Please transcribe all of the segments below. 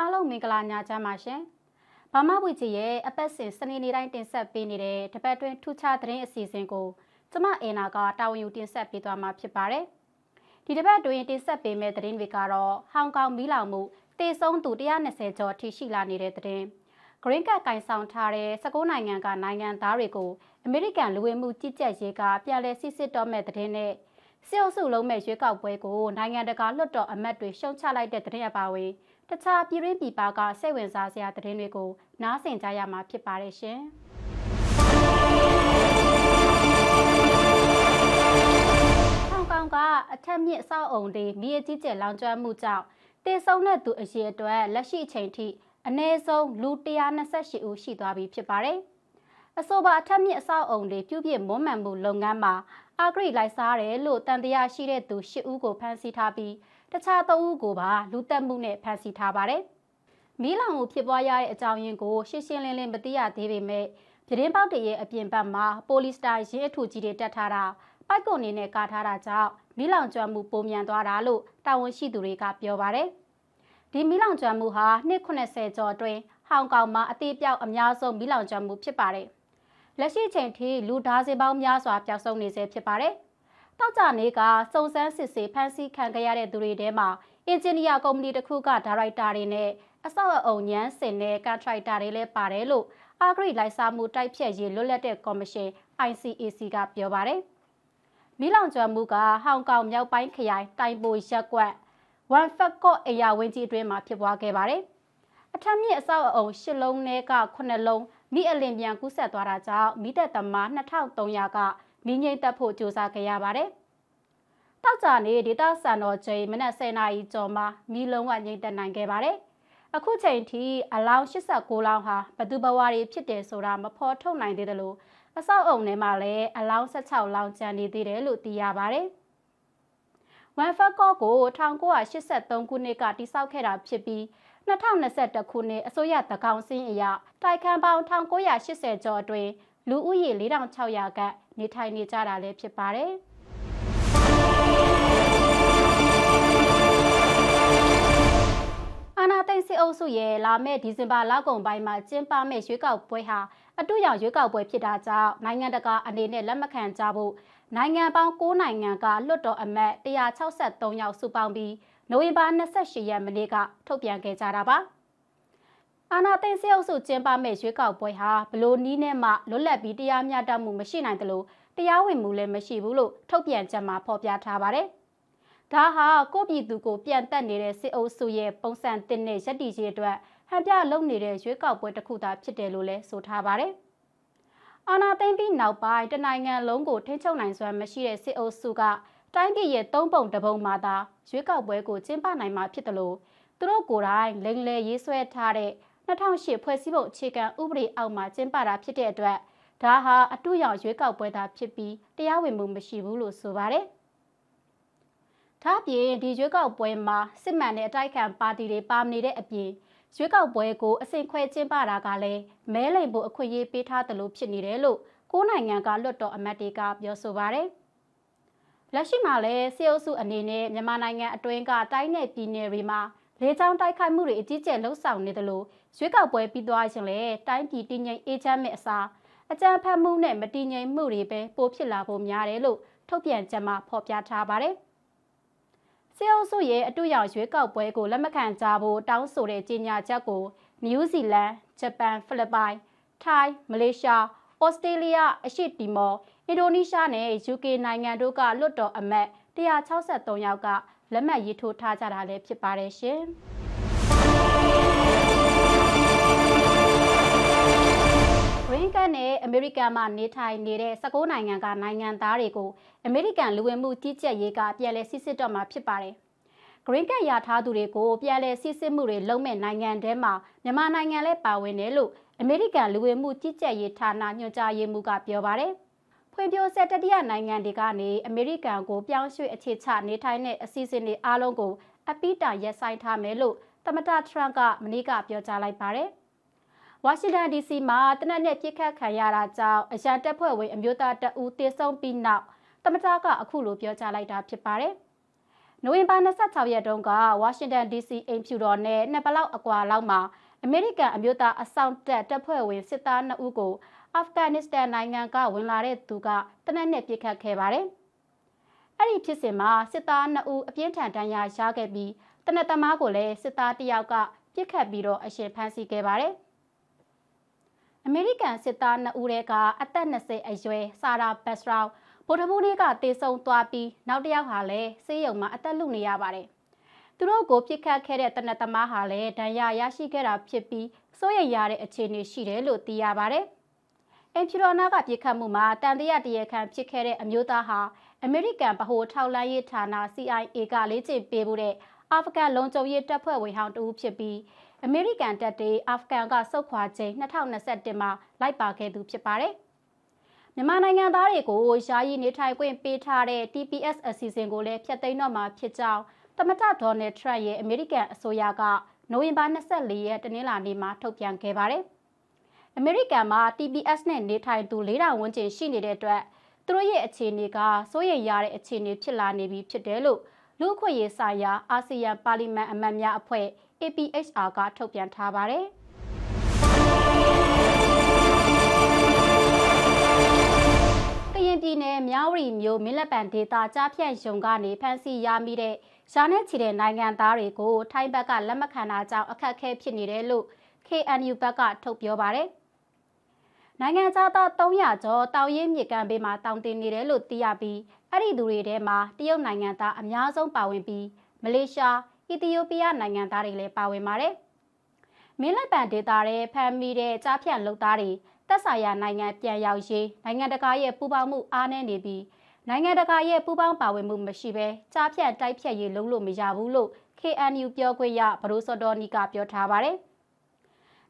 အားလုံးမင်္ဂလာညချမ်းပါရှင်။ဘာမဝီချီရဲ့အပတ်စဉ်စနေနေ့တိုင်းတင်ဆက်ပေးနေတဲ့တပတ်တွင်းထူးခြားသတင်းအစီအစဉ်ကိုကျမအင်နာကတာဝန်ယူတင်ဆက်ပေးသွားမှာဖြစ်ပါတယ်။ဒီတပတ်တွင်တင်ဆက်ပေးမယ့်သတင်းတွေကတော့ဟောင်ကောင်မီးလောင်မှုတေဆုံးသူ120ကျော်ထိရှိလာနေတဲ့သတင်း။ Green Card ကင်ဆောင်ထားတဲ့16နိုင်ငံကနိုင်ငံသားတွေကိုအမေရိကန်လူဝင်မှုကြီးကြပ်ရေးကပြန်လည်စစ်စစ်တော့မဲ့သတင်းနဲ့စစ်အုပ်စုလုံးမဲ့ရွေးကောက်ပွဲကိုနိုင်ငံတကာလွှတ်တော်အမတ်တွေရှုံချလိုက်တဲ့သတင်းအပါအဝင် တခြားပြည်ရင်းပြည်ပကစိတ်ဝင်စားစရာသတင်းတွေကို နားဆင်ကြရမှာဖြစ်ပါတယ်ရှင်။ဟောင်ကောင်ကအထက်မြင့်အဆောက်အုံတွေမြေကြီးကျယ်လောင်ကျွမ်းမှုကြောင့်တည်ဆုံတဲ့သူအရေအတွက်လက်ရှိအချိန်ထိအနည်းဆုံးလူ128ဦးရှိသွားပြီဖြစ်ပါတယ်။အဆိုပါအထက်မြင့်အဆောက်အုံတွေပြုပြင်မွမ်းမံမှုလုပ်ငန်းမှာအာဂရိလိုက်စားတယ်လို့တန်တရားရှိတဲ့သူ၈ဦးကိုဖမ်းဆီးထားပြီး တခြားသုံးဦးကိုပါလူတက်မှုနဲ့ဖမ်းဆီးထားပါတယ်။မီးလောင်မှုဖြစ်ပွားရတဲ့အကြောင်းရင်းကိုရှင်းရှင်းလင်းလင်းမသိရသေးပေမဲ့ပြည်ပေါက်တရဲ့အပြင်ဘက်မှာပိုလီစတာရင်းအထူကြီးတွေတက်ထားတာပိုက်ကွန်နေနဲ့ကာထားတာကြောင့်မီးလောင်ကျွမ်းမှုပုံမြန်သွားတာလို့တာဝန်ရှိသူတွေကပြောပါတယ်။ဒီမီးလောင်ကျွမ်းမှုဟာနှစ်80ကျော်အတွင်းဟောင်ကောင်မှာအသေးပြောက်အများဆုံးမီးလောင်ကျွမ်းမှုဖြစ်ပါတယ်။လက်ရှိချိန်ထိလူဓာတ်စေပေါင်းများစွာပျောက်ဆုံးနေဆဲဖြစ်ပါတယ်။ တောက်ကြနေကစုံစမ်းစစ်ဆေးဖမ်းဆီးခံခဲ့ရတဲ့သူတွေထဲမှာအင်ဂျင်နီယာကုမ္ပဏီတစ်ခုကဒါရိုက်တာတွေနဲ့အဆောက်အအုံညမ်းစင်တဲ့ကန်ထရိုက်တာတွေလည်းပါတယ်လို့အာဂရိလိုက်စားမှုတိုက်ဖြတ်ရေးလွတ်လပ်တဲ့ကော်မရှင် ICAC ကပြောပါတယ်။မီးလောင်ကျွမ်းမှုကဟောင်ကောင်မြောက်ပိုင်းခရိုင်တိုင်ပိုရက်ကွက်ဝန်ဖက်ကော့အရာဝင်းကြီးအတွင်းမှာဖြစ်ပွားခဲ့ပါတယ်။အထက်မြင့်အဆောက်အအုံ၈လုံးနဲ့က9လုံးမိအလင်ပြန်ကူးဆက်သွားတာကြောင့်မိသက်သမား2300က မိငိမ့်တက်ဖို့ကြိုးစားခဲ့ရပါတယ်။တောက်ကြနေဒေတာစံတော်ချိန်မနက်10:00နာရီကျော်မှာမီးလုံးဝငိမ့်တက်နိုင်ခဲ့ပါတယ်။အခုချိန်ထိအလောင်း89လောင်းဟာဘသူဘဝတွေဖြစ်တယ်ဆိုတာမဖော်ထုတ်နိုင်သေးတယ်လို့အဆောက်အုံထဲမှာလည်းအလောင်း16လောင်းကျန်နေသေးတယ်လို့သိရပါတယ်။ဝန်ဖက်ကော့ကို1983ခုနှစ်ကတိစောက်ခဲ့တာဖြစ်ပြီး2021ခုနှစ်အစိုးရတကောင်စင်းအရတိုက်ခန်းပေါင်း1980ကျော်အတွင်းလူဦးရေ4600ကနေထိုင်နေကြတာလည်းဖြစ်ပါတယ်။အာနာသိန်းစစ်အုပ်စုရဲ့လာမယ့်ဒီဇင်ဘာလကုန်ပိုင်းမှာကျင်းပမယ့်ရွေးကောက်ပွဲဟာအတူရောင်ရွေးကောက်ပွဲဖြစ်တာကြောင့်နိုင်ငံတကာအနေနဲ့လက်မခံကြဖို့နိုင်ငံပေါင်း9နိုင်ငံကလွှတ်တော်အမတ်163ယောက်စုပေါင်းပြီးနိုဝင်ဘာ28ရက်မနေ့ကထုတ်ပြန်ခဲ့ကြတာပါ။ အာနာသိန်းစစ်အုပ်စုကျင်းပမဲ့ရွေးကောက်ပွဲဟာဘလို့နီးနဲ့မှလွတ်လပ်ပြီးတရားမျှတမှုမရှိနိုင်တယ်လို့တရားဝင်မှုလည်းမရှိဘူးလို့ထုတ်ပြန်ချက်မှာဖော်ပြထားပါတယ်။ဒါဟာကိုပြည်သူကိုပြန်တက်နေတဲ့စစ်အုပ်စုရဲ့ပုံစံတင်တဲ့ရည်တည်ရေးအတွက်ဟန်ပြလုပ်နေတဲ့ရွေးကောက်ပွဲတစ်ခုသာဖြစ်တယ်လို့လည်းဆိုထားပါတယ်။အာနာသိန်းပြီးနောက်ပိုင်းတနိုင်ငံလုံးကိုထိန်းချုပ်နိုင်စွမ်းမရှိတဲ့စစ်အုပ်စုကတိုင်းပြည်ရဲ့သုံးပုံတစ်ပုံမှာသာရွေးကောက်ပွဲကိုကျင်းပနိုင်မှာဖြစ်တယ်လို့သူတို့ကိုယ်တိုင်လိမ်လည်ရေးဆွဲထားတဲ့ 2008ဖွဲ့စည်းပုံအခြေခံဥပဒေအောက်မှာကျင်းပတာဖြစ်တဲ့အတွက်ဒါဟာအတူရောင်ရွေးကောက်ပွဲသာဖြစ်ပြီးတရားဝင်မှုမရှိဘူးလို့ဆိုပါတယ်။ဒါ့အပြင်ဒီရွေးကောက်ပွဲမှာစစ်မှန်တဲ့အတိုက်ခံပါတီတွေပါမနေတဲ့အပြင်ရွေးကောက်ပွဲကိုအစဉ်ခွဲကျင်းပတာကလည်းမဲလိမ်ဖို့အခွင့်အရေးပေးထားတယ်လို့ဖြစ်နေတယ်လို့ကိုးနိုင်ငံကလွတ်တော်အမတ်တွေကပြောဆိုပါတယ်။လက်ရှိမှာလည်းစီအုပ်စုအနေနဲ့မြန်မာနိုင်ငံအတွင်းကတိုင်းနယ်ပြည်နယ်တွေမှာ လေကြောင်းတိုက်ခိုက်မှုတွေအကြီးကျယ်လှုပ်ဆောင်နေတယ်လို့ရွေးကောက်ပွဲပြီးသွားရင်လည်းတိုင်းပြည်တည်ငြိမ်အေးချမ်းမဲ့အစားအကြမ်းဖက်မှုနဲ့မတည်ငြိမ်မှုတွေပဲပိုဖြစ်လာဖို့များတယ်လို့ထုတ်ပြန်ချက်မှာဖော်ပြထားပါတယ်။စေအုပ်စုရဲ့အတူရောက်ရွေးကောက်ပွဲကိုလက်မခံကြဖို့တောင်းဆိုတဲ့ကြေညာချက်ကိုနယူးဇီလန်၊ဂျပန်၊ဖိလစ်ပိုင်၊ထိုင်း၊မလေးရှား၊ဩစတြေးလျ၊အရှေ့တီမော်၊အင်ဒိုနီးရှားနဲ့ UK နိုင်ငံတို့ကလွတ်တော်အမတ်163ယောက်က လက်မှတ်ရေးထိုးထားကြတာလည်းဖြစ်ပါတယ်ရှင်။ဂရင်းကန်နဲ့အမေရိကန်မှာနေထိုင်နေတဲ့16နိုင်ငံကနိုင်ငံသားတွေကိုအမေရိကန်လူဝင်မှုကြီးကြပ်ရေးကပြန်လည်စစ်စစ်တော့မှာဖြစ်ပါတယ်။ Green Card ရထားသူတွေကိုပြန်လည်စစ်စစ်မှုတွေလုပ်မဲ့နိုင်ငံထဲမှာမြန်မာနိုင်ငံလည်းပါဝင်တယ်လို့အမေရိကန်လူဝင်မှုကြီးကြပ်ရေးဌာနညွှန်ကြားရေးမှူးကပြောပါတယ်။ ဖွံ့ဖြိုးဆဲတတိယနိုင်ငံတွေကနေအမေရိကန်ကိုပြောင်းရွှေ့အခြေချနေထိုင်တဲ့အစီအစဉ်တွေအားလုံးကိုအပိတာရက်ဆိုင်ထားမယ်လို့သမ္မတထရန့်ကမနေ့ကပြောကြားလိုက်ပါတယ်။ဝါရှင်တန် DC မှာတနက်နေ့ပြစ်ခတ်ခံရတာကြောင့်အရန်တပ်ဖွဲ့ဝင်အမျိုးသားတအူးတေဆုံးပြီးနောက်သမ္မတကအခုလိုပြောကြားလိုက်တာဖြစ်ပါတယ်။နိုဝင်ဘာ26ရက်တုန်းကဝါရှင်တန် DC အိမ်ဖြူတော်နဲ့နှစ်ပလောက်အကွာလောက်မှာအမေရိကန်အမျိုးသားအဆောင်တက်တပ်ဖွဲ့ဝင်စစ်သား2ဦးကို အာဖဂန်နစ္စတန်နိုင်ငံကဝင်လာတဲ့သူကတနက်နဲ့ပြစ်ခတ်ခဲ့ပါတယ်။အဲ့ဒီဖြစ်စဉ်မှာစစ်သား2ဦးအပြင်းထန်ဒဏ်ရာရခဲ့ပြီးတနက်သမားကိုလည်းစစ်သား1ယောက်ကပြစ်ခတ်ပြီးတော့အရှင်ဖမ်းဆီးခဲ့ပါတယ်။အမေရိကန်စစ်သား2ဦးတဲကအသက်20အရွယ်ဆာရာဘက်စရောင်းဗိုလ်ထမှုတွေကတေဆုံသွားပြီးနောက်တစ်ယောက်ဟာလည်းဆေးရုံမှာအသက်လုနေရပါတယ်။သူတို့ကိုပြစ်ခတ်ခဲ့တဲ့တနက်သမားဟာလည်းဒဏ်ရာရရှိခဲ့တာဖြစ်ပြီးစိုးရိမ်ရတဲ့အခြေအနေရှိတယ်လို့သိရပါတယ်။ အင်ဖြူတော်နာကပြစ်ခတ်မှုမှာတန်တရာတရခံဖြစ်ခဲ့တဲ့အမျိုးသားဟာအမေရိကန်ဗဟိုထောက်လှမ်းရေးဌာန CIA ကလေ့ကျင့်ပေးဖို့တဲ့အာဖဂန်လုံခြုံရေးတပ်ဖွဲ့ဝင်ဟောင်းတူဖြစ်ပြီးအမေရိကန်တပ်တွေအာဖဂန်ကဆုတ်ခွာချိန်2021မှာလိုက်ပါခဲ့သူဖြစ်ပါတယ်။မြန်မာနိုင်ငံသားတွေကိုယာယီနေထိုင်ခွင့်ပေးထားတဲ့ TPS အစီအစဉ်ကိုလည်းဖျက်သိမ်းတော့မှာဖြစ်ကြောင်းသမ္မတဒေါ်နယ်ထရန့်ရဲ့အမေရိကန်အစိုးရကနိုဝင်ဘာ24ရက်တနင်္လာနေ့မှာထုတ်ပြန်ခဲ့ပါတယ်။ အမေရိကန်မှာ TPS နဲ့နေထိုင်သူ4000ဝန်းကျင်ရှိနေတဲ့အတွက်သူတို့ရဲ့အခြေအနေကစိုးရိမ်ရတဲ့အခြေအနေဖြစ်လာနေပြီဖြစ်တယ်လို့လူ့အခွင့်အရေးဆိုင်ရာအာဆီယံပါလီမန်အမတ်များအဖွဲ့ APHR ကထုတ်ပြန်ထားပါတယ်။ရင်ပြည်နယ်မြောက်ရီမြို့မင်းလက်ပံဒေသကြားဖြန့်ရုံကနေဖမ်းဆီးရမိတဲ့ရာနဲ့ချီတဲ့နိုင်ငံသားတွေကိုထိုင်းဘက်ကလက်မခံတာကြောင့်အခက်အခဲဖြစ်နေတယ်လို့ KNU ဘက်ကထုတ်ပြောပါတယ်။ နိုင်ငံသား300ကျော်တောင်ရင်မြေကမ်းဘေးမှာတောင်တင်နေတယ်လို့သိရပြီးအဲ့ဒီသူတွေထဲမှာတရုတ်နိုင်ငံသားအများဆုံးပါဝင်ပြီးမလေးရှား၊အီသီယိုးပီးယားနိုင်ငံသားတွေလည်းပါဝင်ပါတယ်။မင်းလက်ပံဒေသရဲဖမ်းမိတဲ့ကြားဖြန့်လုပ်သားတွေသက်ဆိုင်ရာနိုင်ငံပြန်ရောက်ရေးနိုင်ငံတကာရဲ့ပူးပေါင်းမှုအားနည်းနေပြီးနိုင်ငံတကာရဲ့ပူးပေါင်းပါဝင်မှုမရှိဘဲကြားဖြတ်တိုက်ဖြတ်ရေးလုံးလို့မရဘူးလို့ KNU ပြောခွင့်ရဘရိုစော်တော်နီကပြောထားပါတယ်။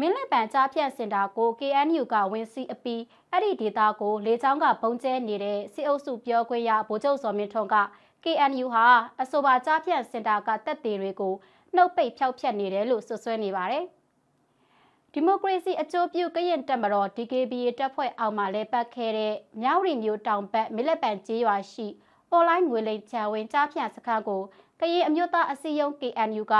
မင်းလက်ပံကြားဖြတ်စင်တာကို KNU ကဝင်စီအပီအဲ့ဒီဒေတာကိုလေချောင်းကပုံကျဲနေတဲ့စစ်အုပ်စုပြောခွင့်ရဗိုလ်ချုပ်စော်မင်းထွန်းက KNU ဟာအဆိုပါကြားဖြတ်စင်တာကတက်သေးတွေကိုနှုတ်ပိတ်ဖျောက်ဖျက်နေတယ်လို့ဆွဆွဲနေပါတယ်။ဒီမိုကရေစီအကျိုးပြုကရင်တက်မတော် DKBA တပ်ဖွဲ့အောက်မှာလဲပတ်ခဲ့တဲ့မြောက်ရီမျိုးတောင်ဘက်မလက်ပံကျေးရွာရှိအွန်လိုင်းငွေလိမ်ချံဝင်ကြားဖြန့်စခန်းကိုကရင်အမျိုးသားအစည်းအရုံး KNU က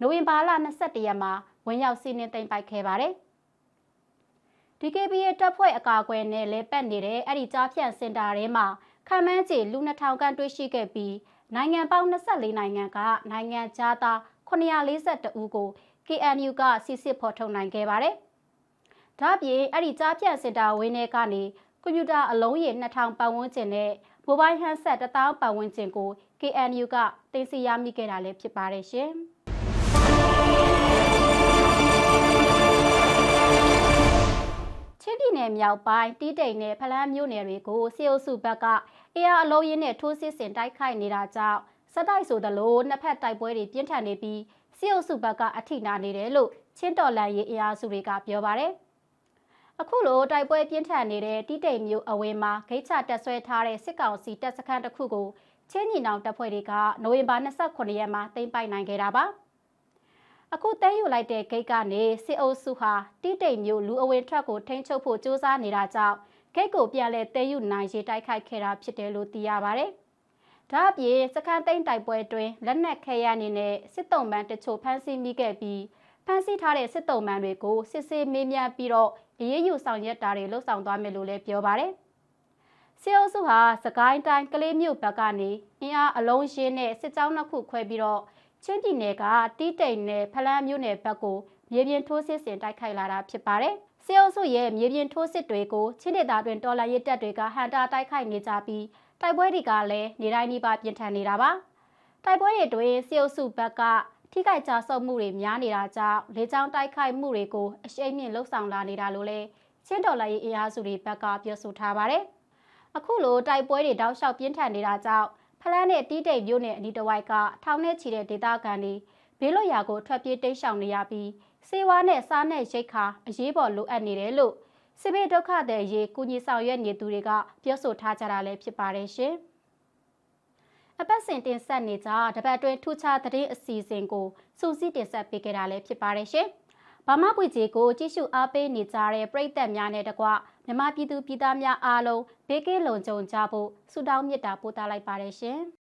နိုဝင်ဘာလ22ရက်မှာဝင်ရောက်စီးနင်းသိမ်းပိုက်ခဲ့ပါတယ်။ DKBA တပ်ဖွဲ့အကာအကွယ်နဲ့လဲပတ်နေတဲ့အဲ့ဒီကြားဖြန့်စင်တာထဲမှာခံမှန်းချေလူ2000ခန့်တွေ့ရှိခဲ့ပြီးနိုင်ငံပေါင်း24နိုင်ငံကနိုင်ငံသား942ဦးကို KNU ကစစ်စစ်ဖော်ထုတ်နိုင်ခဲ့ပါတယ်။ဒါ့အပြင်အဲ့ဒီကြားဖြတ်စင်တာဝင်းထဲကနေကွန်ပျူတာအလုံးရေ2000ပတ်ဝန်းကျင်နဲ့မိုဘိုင်းဟန်ဆက်1000ပတ်ဝန်းကျင်ကို KNU ကတင်စီရမိခဲ့တာလည်းဖြစ်ပါတယ်ရှင်။ င်းပြည်နယ်မြောက်ပိုင်းတီးတိန်နဲ့ဖလန်းမြို့နယ်တွေကိုစီအိုစုဘက်ကအေးအားအလုံးရင်းနဲ့ထိုးစစ်ဆင်တိုက်ခိုက်နေတာကြောင့်စက်တိုက်ဆိုသလိုနှစ်ဖက်တိုက်ပွဲတွေပြင်းထန်နေပြီးစစ်အုပ်စုဘက်ကအထိနာနေတယ်လို့ချင်းတော်လန်ရေးအင်အားစုတွေကပြောပါတယ်။အခုလိုတိုက်ပွဲပြင်းထန်နေတဲ့တိတိမ်မျိုးအဝင်းမှာဂိတ်ချတက်ဆွဲထားတဲ့စစ်ကောင်စီတပ်စခန်းတစ်ခုကိုချင်းညီနောင်တပ်ဖွဲ့တွေကနိုဝင်ဘာ29ရက်မှာသိမ်းပိုက်နိုင်ခဲ့တာပါ။ အခုသိမ်းယူလိုက်တဲ့ဂိတ်ကနေစစ်အုပ်စုဟာတိတိမ်မျိုးလူအဝင်ထွက်ကိုထိန်းချုပ်ဖို့စ조사နေတာကြောင့်ဂိတ်ကိုပြန်လဲသိမ်းယူနိုင်ရေးတိုက်ခိုက်ခဲ့တာဖြစ်တယ်လို့သိရပါဗျ။ဒါအပြင်စခန်းသိမ်းတိုက်ပွဲတွင်လက်နက်ခဲယမ်းအနေနဲ့စစ်တုံးပန်းတချို့ဖမ်းဆီးမိခဲ့ပြီးဖမ်းဆီးထားတဲ့စစ်တုံးပန်းတွေကိုစစ်ဆေးမေးမြန်းပြီးတော့အရေးယူဆောင်ရွက်တာတွေလှုပ်ဆောင်သွားမယ်လို့လည်းပြောပါတယ်။စစ်အုပ်စုဟာစကိုင်းတိုင်းကလေးမြို့ဘက်ကနေအင်အားအလုံးရှင်းနဲ့စစ်ကြောင်းနှစ်ခုခွဲပြီးတော့ ချင်းပြည်နယ်ကတီးတိန်နဲ့ဖလန်းမြို့နယ်ဘက်ကိုမြေပြင်ထိုးစစ်ဆင်တိုက်ခိုက်လာတာဖြစ်ပါတယ်။စစ်အုပ်စုရဲ့မြေပြင်ထိုးစစ်တွေကိုချင်းဒေသတွင်တော်လှန်ရေးတပ်တွေကဟန်တာတိုက်ခိုက်နေကြပြီးတိုက်ပွဲတွေကလည်းနေတိုင်းနှိပါပြင်းထန်နေတာပါတိုက်ပွဲတွေတွင်စစ်အုပ်စုဘက်ကထိခိုက်ကြဆုပ်မှုတွေများနေတာကြောင့်လေကြောင်းတိုက်ခိုက်မှုတွေကိုအရှိန်မြင့်လှုပ်ဆောင်လာနေတာလို့လည်းချင်းတော်လှန်ရေးအင်အားစုတွေဘက်ကပြောဆိုထားပါတယ်အခုလိုတိုက်ပွဲတွေတောက်လျှောက်ပြင်းထန်နေတာကြောင့် ဖလန်းနဲ့တီးတိတ်မြို့နယ်အနီးတစ်ဝိုက်ကထောင်နဲ့ချီတဲ့ဒေသခံတွေဘေးလွတ်ရာကိုထွက်ပြေးတိမ်းရှောင်နေရပြီးစေဝါနဲ့စားနဲ့ရိတ်ခါအရေးပေါ်လိုအပ်နေတယ်လို့စစ်ဘေးဒုက္ခသည်ရေးကူညီဆောင်ရွက်နေသူတွေကပြောဆိုထားကြတာလည်းဖြစ်ပါတယ်ရှင်။အပတ်စဉ်တင်ဆက်နေကြတပတ်တွင်ထူးခြားသတင်းအစီအစဉ်ကိုစူးစီးတင်ဆက်ပေးခဲ့တာလည်းဖြစ်ပါတယ်ရှင်။ ဗမာပွေကြီးကိုကြည့်ရှုအားပေးနေကြတဲ့ပရိသတ်များနဲ့တကွမြမပြည်သူပြည်သားများအားလုံးဘေးကင်းလုံခြုံကြဖို့ဆုတောင်းမေတ္တာပို့သလိုက်ပါတယ်ရှင်။